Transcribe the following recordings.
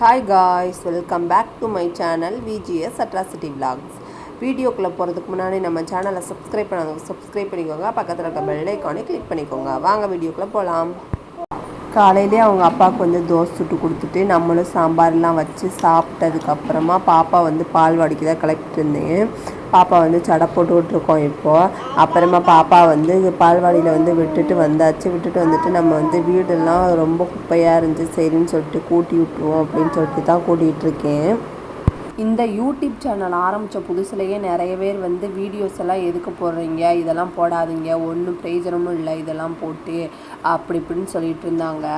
Hi guys welcome back to my channel VGS atrocity vlogs வீடியோக்குள்ளே போகிறதுக்கு முன்னாடி நம்ம சேனலை சப்ஸ்கிரைப் பண்ணாதவங்க சப்ஸ்கிரைப் பண்ணிக்கோங்க. பக்கத்தில் இருக்க பெல் ஐக்கானே கிளிக் பண்ணிக்கோங்க. வாங்க வீடியோக்குள்ளே போகலாம் காலையிலே அவங்க அப்பாவுக்கு வந்து தோசை சுட்டு கொடுத்துட்டு நம்மளும் சாம்பார்லாம் வச்சு சாப்பிட்டதுக்கப்புறமா பாப்பா வந்து பால் வாடிக்கு தான் கிளப்பிட்டு இருந்தேன். பாப்பா வந்து சடை போட்டு விட்ருக்கோம் இப்போது அப்புறமா பாப்பா வந்து பால்வாடியில் வந்து விட்டுட்டு வந்தாச்சு. விட்டுட்டு வந்துட்டு நம்ம வந்து வீடெல்லாம் ரொம்ப குப்பையாக இருந்துச்சு. சரின்னு சொல்லிட்டு கூட்டி விட்ருவோம் அப்படின்னு சொல்லிட்டு தான் கூட்டிகிட்டு இருக்கேன். இந்த யூடியூப் சேனல் ஆரம்பித்த புதுசுலேயே நிறைய பேர் வந்து வீடியோஸ் எல்லாம் எதுக்கு போடுறீங்க? இதெல்லாம் போடாதீங்க. ஒன்றும் பிரயோஜனமும் இல்லை. இதெல்லாம் போட்டு அப்படி இப்படின்னு சொல்லிட்டு இருந்தாங்க.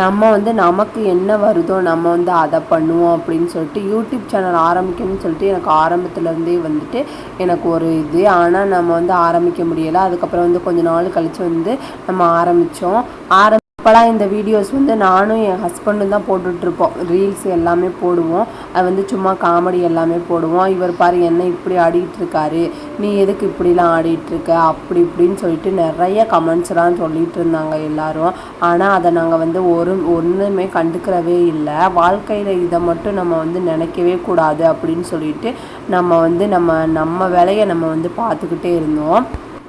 நம்ம வந்து நமக்கு என்ன வருதோ நம்ம வந்து அதை பண்ணுவோம் அப்படின்னு சொல்லிட்டு யூடியூப் சேனல் ஆரம்பிக்கணும்னு சொல்லிட்டு எனக்கு ஆரம்பத்துலேருந்தே வந்துட்டு எனக்கு ஒரு இது. ஆனால் நம்ம வந்து ஆரம்பிக்க முடியலை. அதுக்கப்புறம் வந்து கொஞ்ச நாள் கழித்து வந்து நம்ம ஆரம்பித்தோம் ஆரம்பி இப்போலாம் இந்த வீடியோஸ் வந்து நானும் என் ஹஸ்பண்டும் தான் போட்டுட்ருப்போம் ரீல்ஸ் எல்லாமே போடுவோம். அது வந்து சும்மா காமெடி எல்லாமே போடுவோம். இவர் பாரு என்ன இப்படி ஆடிட்டுருக்காரு நீ எதுக்கு இப்படிலாம் ஆடிட்டுருக்க அப்படி இப்படின்னு சொல்லிட்டு நிறைய கமெண்ட்ஸ்லாம் சொல்லிட்டு இருந்தாங்க எல்லாரும். ஆனால் அதை நாங்கள் வந்து ஒரு ஒன்றுமே கண்டுக்கிறவே இல்லை. வாழ்க்கையில் இதை மட்டும் நம்ம வந்து நினைக்கவே கூடாது அப்படின்னு சொல்லிட்டு நம்ம வந்து நம்ம நம்ம வேலையை நம்ம வந்து பார்த்துக்கிட்டே இருந்தோம்.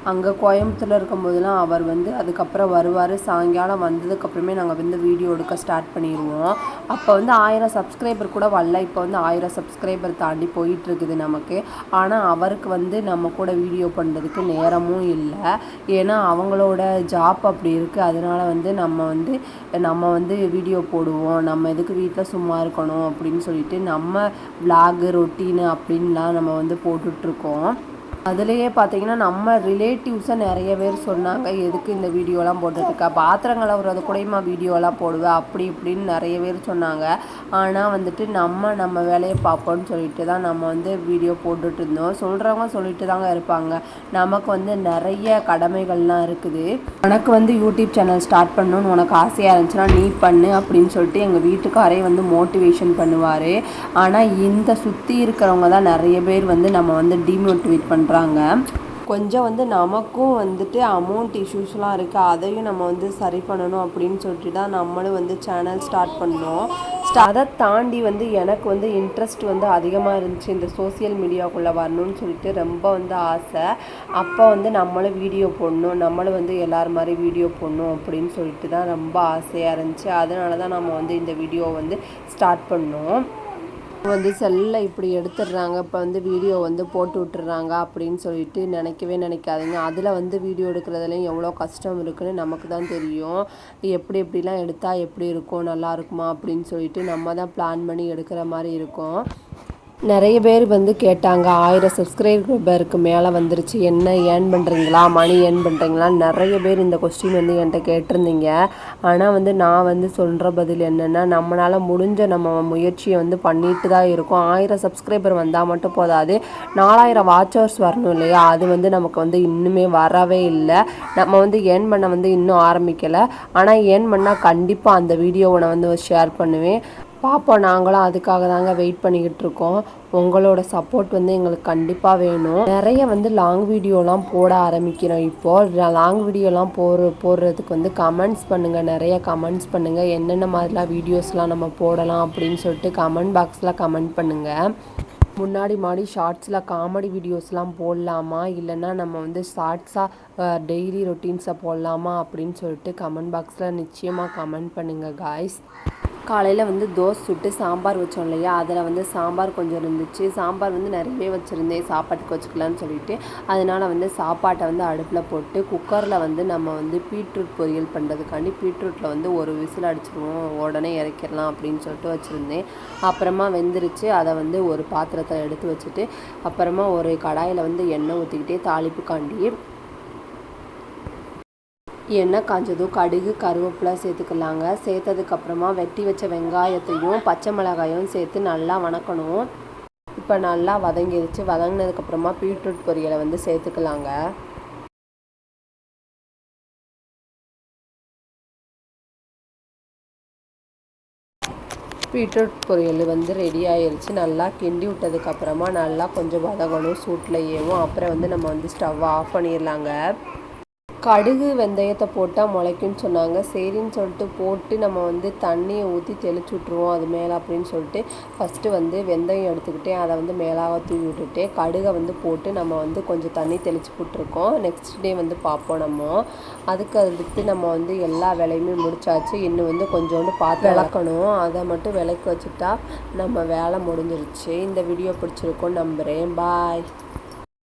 அங்கே கோயம்புத்தூரில் இருக்கும்போதெல்லாம் அவர் வந்து அதுக்கப்புறம் வருவார். சாயங்காலம் வந்ததுக்கப்புறமே நாங்கள் வந்து வீடியோ எடுக்க ஸ்டார்ட் பண்ணிடுவோம் அப்போ வந்து ஆயிரம் சப்ஸ்கிரைபர் கூட வரல. இப்போ வந்து ஆயிரம் சப்ஸ்கிரைபர் தாண்டி போயிட்டுருக்குது நமக்கு. ஆனால் அவருக்கு வந்து நம்ம கூட வீடியோ பண்ணுறதுக்கு நேரமும் இல்லை. ஏன்னா அவங்களோட ஜாப் அப்படி இருக்குது அதனால் வந்து நம்ம வந்து நம்ம வந்து வீடியோ போடுவோம். நம்ம எதுக்கு வீட்டில் சும்மா இருக்கணும் அப்படின்னு சொல்லிட்டு நம்ம விலாகு ரொட்டீனு அப்படின்லாம் நம்ம வந்து போட்டுட்ருக்கோம். அதுலேயே பார்த்தீங்கன்னா நம்ம ரிலேட்டிவ்ஸை நிறைய பேர் சொன்னாங்க எதுக்கு இந்த வீடியோலாம் போட்டுருக்கா பாத்திரம் கழுவுறது கூடயுமா வீடியோலாம் போடுவேன் அப்படி இப்படின்னு நிறைய பேர் சொன்னாங்க. ஆனால் வந்துட்டு நம்ம நம்ம வேலையை பார்ப்போம்னு சொல்லிட்டு தான் நம்ம வந்து வீடியோ போட்டுட்டு இருந்தோம். சொல்கிறவங்க சொல்லிட்டு தாங்க இருப்பாங்க. நமக்கு வந்து நிறைய கடமைகள்லாம் இருக்குது. உனக்கு வந்து யூடியூப் சேனல் ஸ்டார்ட் பண்ணணும்னு உனக்கு ஆசையாக இருந்துச்சுன்னா நீ பண்ணு அப்படின்னு சொல்லிட்டு எங்கள் வீட்டுக்காரே வந்து மோட்டிவேஷன் பண்ணுவார். ஆனால் இந்த சுற்றி இருக்கிறவங்க தான் நிறைய பேர் வந்து நம்ம வந்து டிமோட்டிவேட் பண்ணுறாங்க கொஞ்சம் வந்து நமக்கும் வந்துட்டு அமௌண்ட் இஷ்யூஸ்லாம் இருக்குது அதையும் நம்ம வந்து சரி பண்ணணும் அப்படின்னு சொல்லிட்டு தான் நம்மளும் வந்து சேனல் ஸ்டார்ட் பண்ணோம். அதை தாண்டி வந்து எனக்கு வந்து இன்ட்ரெஸ்ட் வந்து அதிகமாக இருந்துச்சு. இந்த சோசியல் மீடியாவுக்குள்ளே வரணும்னு சொல்லிட்டு ரொம்ப வந்து ஆசை. அப்போ வந்து நம்மளும் வீடியோ போடணும். நம்மளும் வந்து எல்லார் மாதிரி வீடியோ போடணும் அப்படின்னு சொல்லிட்டு தான் ரொம்ப ஆசையாக இருந்துச்சு. அதனால தான் நம்ம வந்து இந்த வீடியோ வந்து ஸ்டார்ட் பண்ணோம். வந்து செல்லை இப்படி எடுத்துடுறாங்க இப்போ வந்து வீடியோ வந்து போட்டு விட்டுறாங்க அப்படின்னு சொல்லிட்டு நினைக்கவே நினைக்காதீங்க. அதில் வந்து வீடியோ எடுக்கிறதுலையும் எவ்வளோ கஷ்டம் இருக்குன்னு நமக்கு தான் தெரியும். எப்படி எப்படிலாம் எடுத்தால் எப்படி இருக்கும் நல்லா இருக்குமா அப்படின்னு சொல்லிட்டு நம்ம தான் பிளான் பண்ணி எடுக்கிற மாதிரி இருக்கும். நிறைய பேர் வந்து கேட்டாங்க ஆயிரம் சப்ஸ்கிரைபருக்கு மேலே வந்துருச்சு என்ன ஏர்ன் பண்ணுறீங்களா மணி ஏர்ன் பண்ணுறீங்களா நிறைய பேர் இந்த கொஸ்டின் வந்து என்கிட்ட கேட்டிருந்தீங்க. ஆனால் வந்து நான் வந்து சொல்கிற பதில் என்னென்னா நம்மளால் முடிஞ்ச நம்ம முயற்சியை வந்து பண்ணிட்டு தான் இருக்கோம். ஆயிரம் சப்ஸ்கிரைபர் வந்தால் மட்டும் போதாது நாலாயிரம் வாட்சர்ஸ் வரணும் இல்லையா? அது வந்து நமக்கு வந்து இன்னுமே வரவே இல்லை. நம்ம வந்து ஏர்ன் பண்ண வந்து இன்னும் ஆரம்பிக்கலை. ஆனால் ஏர்ன் பண்ணால் கண்டிப்பாக அந்த வீடியோவை நான் வந்து ஷேர் பண்ணுவேன். பார்ப்போம் நாங்களும் அதுக்காக தாங்க வெயிட் பண்ணிக்கிட்டு இருக்கோம். உங்களோட சப்போர்ட் வந்து எங்களுக்கு கண்டிப்பாக வேணும். நிறைய வந்து லாங் வீடியோலாம் போட ஆரம்பிக்கிறோம் இப்போது லாங் வீடியோலாம் போடுற போடுறதுக்கு வந்து கமெண்ட்ஸ் பண்ணுங்கள் நிறைய கமெண்ட்ஸ் பண்ணுங்கள் என்னென்ன மாதிரிலாம் வீடியோஸ்லாம் நம்ம போடலாம் அப்படின்னு சொல்லிட்டு கமெண்ட் பாக்ஸில் கமெண்ட் பண்ணுங்கள் முன்னாடி மாடி ஷார்ட்ஸில் காமெடி வீடியோஸ்லாம் போடலாமா? இல்லைன்னா நம்ம வந்து ஷார்ட்ஸாக டெய்லி ரொட்டீன்ஸை போடலாமா அப்படின்னு சொல்லிட்டு கமெண்ட் பாக்ஸில் நிச்சயமாக கமெண்ட் பண்ணுங்கள் காய்ஸ் காலையில் வந்து தோசை சுட்டு சாம்பார் வச்சோம் இல்லையா? அதில் வந்து சாம்பார் கொஞ்சம் இருந்துச்சு. சாம்பார் வந்து நிறையவே வச்சுருந்தேன். சாப்பாட்டுக்கு வச்சுக்கலான்னு சொல்லிட்டு. அதனால் வந்து சாப்பாட்டை வந்து அடுப்பில் போட்டு குக்கரில் வந்து நம்ம வந்து பீட்ரூட் பொரியல் பண்ணுறதுக்காண்டி பீட்ரூட்டில் வந்து ஒரு விசில் அடிச்சிருவோம். உடனே இறக்கிடலாம் அப்படின்னு சொல்லிட்டு வச்சுருந்தேன். அப்புறமா வெந்துருச்சு. அதை வந்து ஒரு பாத்திரத்தில் எடுத்து வச்சுட்டு அப்புறமா ஒரு கடாயில் வந்து எண்ணெய் ஊற்றிக்கிட்டே தாளிப்புக்காண்டி எண்ணெய் காஞ்சதும் கடுகு கருவேப்பிலை சேர்த்துக்கலாங்க. சேர்த்ததுக்கப்புறமா வெட்டி வச்ச வெங்காயத்தையும் பச்சை மிளகாயும் சேர்த்து நல்லா வணக்கணும். இப்போ நல்லா வதங்கிடுச்சு வதங்கினதுக்கப்புறமா பீட்ரூட் பொரியலை வந்து சேர்த்துக்கலாங்க. பீட்ரூட் பொரியல் வந்து ரெடி ஆயிடுச்சு நல்லா கிண்டி விட்டதுக்கப்புறமா நல்லா கொஞ்சம் வதங்கணும். சூட்டில் ஏவும் அப்புறம் வந்து நம்ம வந்து ஸ்டவ் ஆஃப் பண்ணிடலாங்க. கடுகு வெந்தயத்தை போட்டால் முளைக்கும்னு சொன்னாங்க. சரின்னு சொல்லிட்டு போட்டு நம்ம வந்து தண்ணியை ஊற்றி தெளிச்சு விட்ருவோம் அது மேலே அப்படின்னு சொல்லிட்டு. ஃபஸ்ட்டு வந்து வெந்தயம் எடுத்துக்கிட்டே அதை வந்து மேலாக தூவி விட்டுட்டு கடுகை வந்து போட்டு நம்ம வந்து கொஞ்சம் தண்ணி தெளித்து விட்ருக்கோம் நெக்ஸ்ட் டே வந்து பார்ப்போம் நம்ம. அதுக்கு அடுத்து நம்ம வந்து எல்லா வேலையுமே முடிச்சாச்சு. இன்னும் வந்து கொஞ்சோண்டு பார்த்து விளக்கணும். அதை மட்டும் விளக்கி வச்சுட்டா நம்ம வேலை முடிஞ்சிருச்சு. இந்த வீடியோ பிடிச்சிருக்கோம் நம்புகிறேன் பாய்